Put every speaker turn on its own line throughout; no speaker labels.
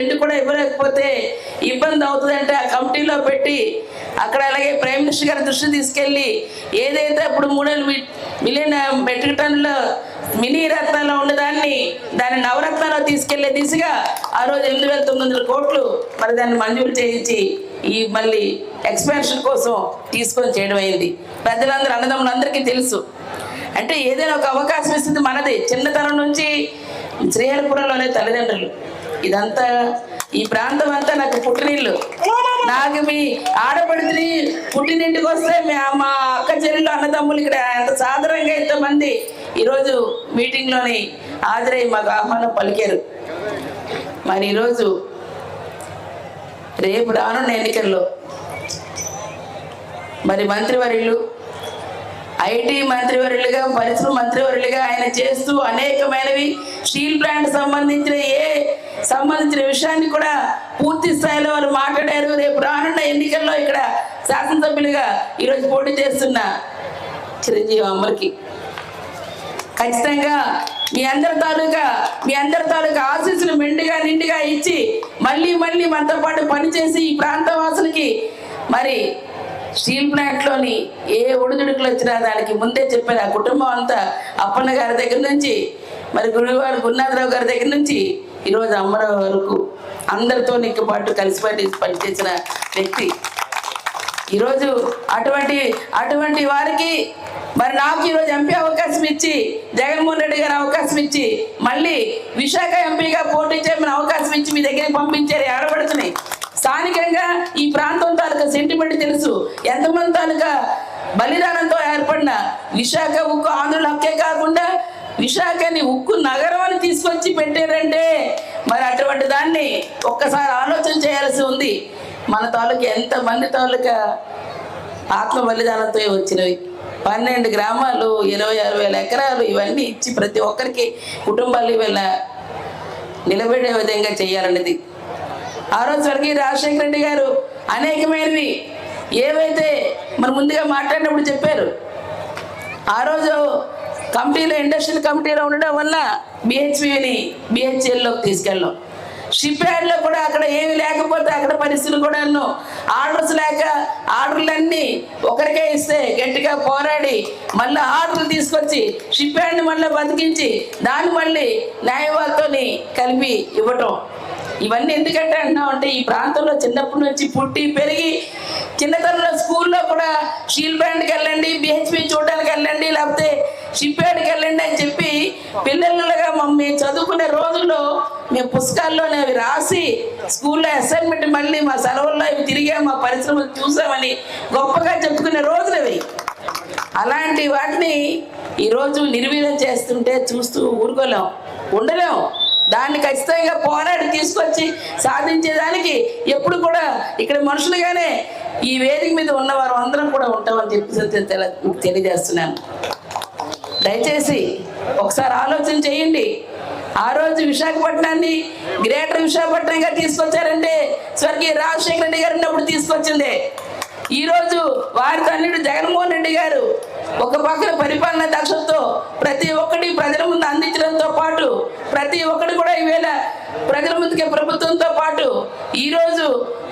రెండు కూడా ఇవ్వలేకపోతే ఇబ్బంది అవుతుందంటే ఆ కమిటీలో పెట్టి అక్కడ అలాగే ప్రైమ్ మినిస్టర్ గారి దృష్టి తీసుకెళ్ళి ఏదైతే ఇప్పుడు మూడు మిలియన్ మెట్రిక్ టన్నుల మినీ రత్నాల్లో ఉన్నదాన్ని దాన్ని నవరత్నాల్లో తీసుకెళ్ళే దిశగా ఆ రోజు ఎనిమిది వేల తొమ్మిది వందల కోట్లు మరి దాన్ని మంజూరు చేయించి ఈ మళ్ళీ ఎక్స్పాన్షన్ కోసం తీసుకొని చేయడం అయింది. పెద్దలందరూ అన్నదమ్ములందరికీ తెలుసు. అంటే ఏదైనా ఒక అవకాశం ఇస్తుంది మనది. చిన్నతనం నుంచి శ్రీహరిపురంలోనే తల్లిదండ్రులు. ఇదంతా ఈ ప్రాంతం అంతా నాకు పుట్టినిల్లు. నాకు మీ ఆడపడిని పుట్టినింటికి వస్తే మా అక్క చెల్లెలు అన్నదమ్ములు ఇక్కడ ఎంత సాధారణంగా ఎంతమంది ఈరోజు మీటింగ్లోని హాజరై మాకు ఆహ్వానం పలికారు. మరి ఈరోజు రేపు రానున్న ఎన్నికల్లో మరి మంత్రివర్యులు ఐటీ మంత్రివర్యులుగా పరిశ్రమ మంత్రివర్యులుగా ఆయన చేస్తూ అనేకమైనవి స్టీల్ ప్లాంట్ సంబంధించిన ఏ సంబంధించిన విషయాన్ని కూడా పూర్తి స్థాయిలో వారు మాట్లాడారు. రేపు రానున్న ఎన్నికల్లో ఇక్కడ శాసనసభ్యులుగా ఈరోజు పోటీ చేస్తున్న చిరంజీవి అమ్మకి ఖచ్చితంగా మీ అందరి తాలూకా మీ అందరి తాలూకా ఆశీస్సులు మెండుగా నిండుగా ఇచ్చి మళ్ళీ మళ్ళీ మనతో పాటు పనిచేసి ఈ ప్రాంతవాసులకి మరి స్టీల్ ప్లాంట్లోని ఏ ఒడిదుడుకులు వచ్చినా దానికి ముందే చెప్పారు ఆ కుటుంబం అంతా అప్పన్న గారి దగ్గర నుంచి మరి గురువు గారు గురునాథరావు గారి దగ్గర నుంచి ఈరోజు అమ్మరావు వరకు అందరితో నీకు పాటు కలిసి పని పనిచేసిన వ్యక్తి. ఈరోజు అటువంటి అటువంటి వారికి మరి నాకు ఈరోజు ఎంపీ అవకాశం ఇచ్చి జగన్మోహన్ రెడ్డి గారు అవకాశం ఇచ్చి మళ్ళీ విశాఖ ఎంపీగా పోటీ చేయమని అవకాశం ఇచ్చి మీ దగ్గరికి పంపించారు ఆడబడుతున్నాయి స్థానికంగా ఈ ప్రాంతం తాలూకా సెంటిమెంట్ తెలుసు. ఎంతమంది తాలూకా బలిదానంతో ఏర్పడిన విశాఖ ఉక్కు ఆంధ్రుల హక్కే కాకుండా విశాఖని ఉక్కు నగరం అని తీసుకొచ్చి పెట్టారంటే మరి అటువంటి దాన్ని ఒక్కసారి ఆలోచన చేయాల్సి ఉంది. మన తాలూకా ఎంత మంది తాలూకా ఆత్మ బలిదానంతో వచ్చినవి? పన్నెండు గ్రామాలు ఇరవై ఆరు వేల ఎకరాలు ఇవన్నీ ఇచ్చి ప్రతి ఒక్కరికి కుటుంబాలు వీళ్ళ నిలబడే విధంగా చేయాలనేది. ఆ రోజు స్వర్గీయ రాజశేఖర రెడ్డి గారు అనేకమైనవి ఏవైతే మరి ముందుగా మాట్లాడినప్పుడు చెప్పారు. ఆ రోజు కమిటీలో ఇండస్ట్రియల్ కమిటీలో ఉండడం వల్ల బిహెచ్పిని బిహెచ్ఎల్లోకి తీసుకెళ్ళాం. షిప్ యార్డ్లో కూడా అక్కడ ఏమి లేకపోతే అక్కడ పరిస్థితులు కూడా ఆర్డర్స్ లేక ఆర్డర్లన్నీ ఒకరికే ఇస్తే గట్టిగా పోరాడి మళ్ళీ ఆర్డర్లు తీసుకొచ్చి షిప్ యార్డ్ని మళ్ళీ బతికించి దాన్ని మళ్ళీ న్యాయవాదితోని కలిపి ఇవ్వటం. ఇవన్నీ ఎందుకంటే అంటున్నాం అంటే ఈ ప్రాంతంలో చిన్నప్పటి నుంచి పుట్టి పెరిగి చిన్నతనంలో స్కూల్లో కూడా స్టీల్ బ్యాండ్కి వెళ్ళండి బిహెచ్పి చూడడానికి వెళ్ళండి లేకపోతే షిప్ వెళ్ళండి అని చెప్పి పిల్లలుగా మమ్మీ చదువుకునే రోజుల్లో మేము పుస్తకాల్లోనే అవి రాసి స్కూల్లో అసైన్మెంట్ మళ్ళీ మా సెలవుల్లో అవి తిరిగా మా పరిశ్రమలు చూసామని గొప్పగా చెప్పుకునే రోజులు అవి. అలాంటి వాటిని ఈరోజు నిర్వీర్యం చేస్తుంటే చూస్తూ ఊరుకోలేం ఉండలేం. దాన్ని ఖచ్చితంగా పోరాడి తీసుకొచ్చి సాధించేదానికి ఎప్పుడు కూడా ఇక్కడ మనుషులుగానే ఈ వేదిక మీద ఉన్నవారు అందరం కూడా ఉంటామని చెప్పి తెలియజేస్తున్నాను. దయచేసి ఒకసారి ఆలోచన చేయండి. ఆ రోజు విశాఖపట్నాన్ని గ్రేటర్ విశాఖపట్నంగా తీసుకొచ్చారంటే స్వర్గీయ రాజశేఖర రెడ్డి గారు ఉన్నప్పుడు తీసుకొచ్చిందే. ఈ రోజు వారి తల్లిడు జగన్మోహన్ రెడ్డి గారు ఒక పక్కన పరిపాలన దక్షతో ప్రతి ఒక్కటి ప్రజల ముందు అందించడంతో పాటు ప్రతి ఒక్కటి కూడా ఈవేళ ప్రజల ముందుకే ప్రభుత్వంతో పాటు ఈరోజు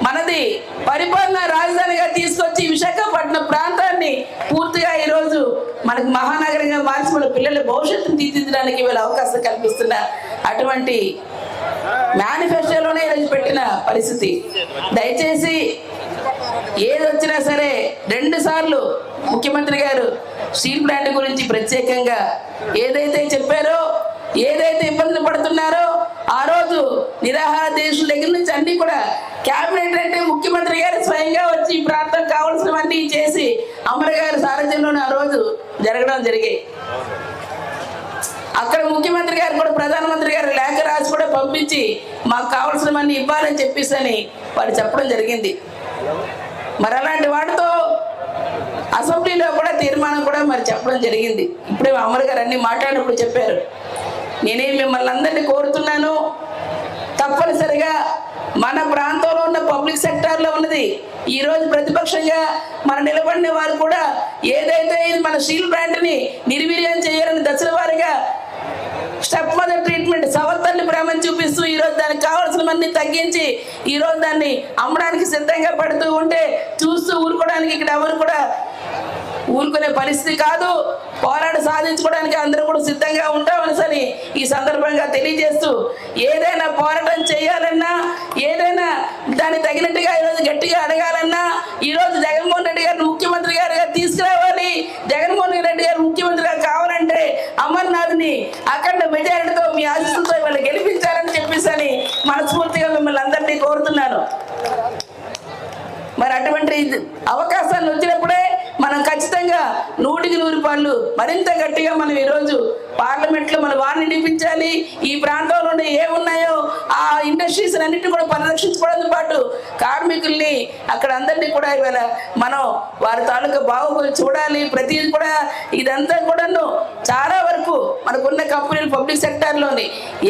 మనది పరిపాలన రాజధాని తీసుకొచ్చి విశాఖపట్నం ప్రాంతాన్ని పూర్తిగా ఈ రోజు మనకి మహానగరంగా మార్చి మన పిల్లల భవిష్యత్తును తీర్చిదిద్దడానికి వీళ్ళ అవకాశం కల్పిస్తున్న అటువంటి మేనిఫెస్టోలోనే ఈరోజు పెట్టిన పరిస్థితి. దయచేసి ఏది వచ్చినా సరే రెండు సార్లు ముఖ్యమంత్రి గారు స్టీల్ ప్లాంట్ గురించి ప్రత్యేకంగా ఏదైతే చెప్పారో ఏదైతే ఇబ్బందులు పడుతున్నారో ఆ రోజు నిరాహార దేశం దగ్గర నుంచి అన్ని కూడా క్యాబినెట్ అంటే ముఖ్య గారు స్వయంగా వచ్చి ఈ ప్రాంతం కావాల్సినవన్నీ చేసి అమర గారి సారథ్యంలోనే ఆ రోజు జరగడం జరిగాయి. అక్కడ ముఖ్యమంత్రి గారు కూడా ప్రధానమంత్రి గారు లేఖ రాసి కూడా పంపించి మాకు కావాల్సినవన్నీ ఇవ్వాలని చెప్పేసి అని వారు చెప్పడం జరిగింది. మరి అలాంటి వాటితో అసెంబ్లీలో కూడా తీర్మానం కూడా మరి చెప్పడం జరిగింది. ఇప్పుడే అమర్ గారు అన్ని మాట్లాడినప్పుడు చెప్పారు. నేనే మిమ్మల్ని అందరినీ కోరుతున్నాను. తప్పనిసరిగా మన ప్రాంతంలో ఉన్న పబ్లిక్ సెక్టార్లో ఉన్నది. ఈ రోజు ప్రతిపక్షంగా మన నిలబడిన వారు కూడా ఏదైతే ఇది మన స్టీల్ ప్లాంట్ని నిర్వీర్యం చేయాలని దశల వారిగా స్టెప్ మదర్ ట్రీట్మెంట్ సవతల్లి భ్రమం చూపిస్తూ ఈరోజు దానికి కావాల్సిన మంది తగ్గించి ఈరోజు దాన్ని అమ్మడానికి సిద్ధంగా పడుతూ ఉంటే చూస్తూ ఊరుకోవడానికి ఇక్కడ ఎవరు కూడా ఊరుకునే పరిస్థితి కాదు. పోరాట సాధించుకోవడానికి అందరూ కూడా సిద్ధంగా ఉంటామని ఈ సందర్భంగా తెలియజేస్తూ ఏదైనా పోరాటం చేయాలన్నా ఏదైనా దానికి తగినట్టుగా ఈరోజు గట్టిగా అడగాలన్నా ఈరోజు జగన్మోహన్ రెడ్డి గారిని ముఖ్యమంత్రి గారిగా తీసుకురావాలి. జగన్మోహన్ రెడ్డి గారు ముఖ్యమంత్రిగా కావాలంటే అమర్నాథ్ని అఖండ మెజారిటీతో మీ ఆశీస్సులతో ఇవాళ గెలిపించాలని చెప్పేసి మనస్ఫూర్తిగా మిమ్మల్ని అందరినీ కోరుతున్నాను. మరి అటువంటి అవకాశాలు వచ్చినప్పుడే ఖచ్చితంగా నూటికి నూరు పాళ్ళు మరింత గట్టిగా మనం ఈరోజు పార్లమెంట్లో మన వారిని నిడిపించాలి ఈ ప్రాంతంలో ఏ ఉన్నాయో ఆ ఇండస్ట్రీస్ అన్నింటినీ కూడా పరిరక్షించుకోవడంతో పాటు కార్మికుల్ని అక్కడ అందరినీ కూడా ఇవాళ మనం వారి తాలూకా బాగోగులు చూడాలి. ప్రతిదీ కూడా ఇదంతా కూడాను చాలా వరకు మనకున్న కంపెనీలు పబ్లిక్ సెక్టార్లోని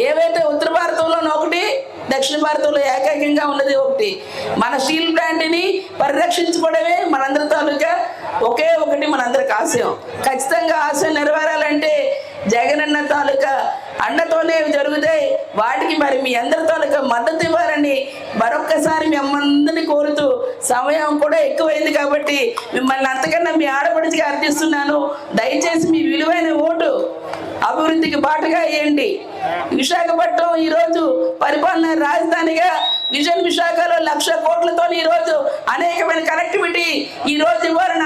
ఏవైతే ఉత్తర భారతంలోనూ ఒకటి దక్షిణ భారతంలో ఏకాకంగా ఉన్నది ఒకటి. మన స్టీల్ ప్లాంట్ని పరిరక్షించుకోవడమే మనందరి తాలూకా ఒకే ఒకటి మనందరికి ఆశయం. ఖచ్చితంగా ఆశయం నెరవేరాలంటే జగనన్న తాలూకా అండతోనే జరుగుతాయి వాటికి మరి మీ అందరి తాలూకా మద్దతు ఇవ్వాలని మరొక్కసారి మిమ్మల్ని కోరుతూ సమయం కూడా ఎక్కువైంది కాబట్టి మిమ్మల్ని అంతకన్నా మీ ఆడపడిచిగా అర్థిస్తున్నాను దయచేసి మీ విలువైన ఓటు అభివృద్ధికి బాటగా వేయండి. విశాఖపట్నం ఈరోజు పరిపాలన రాజధానిగా విజన్ విశాఖలో లక్ష కోట్లతో ఈరోజు అనేకమైన కనెక్టివిటీ ఈ రోజు ఇవ్వాలని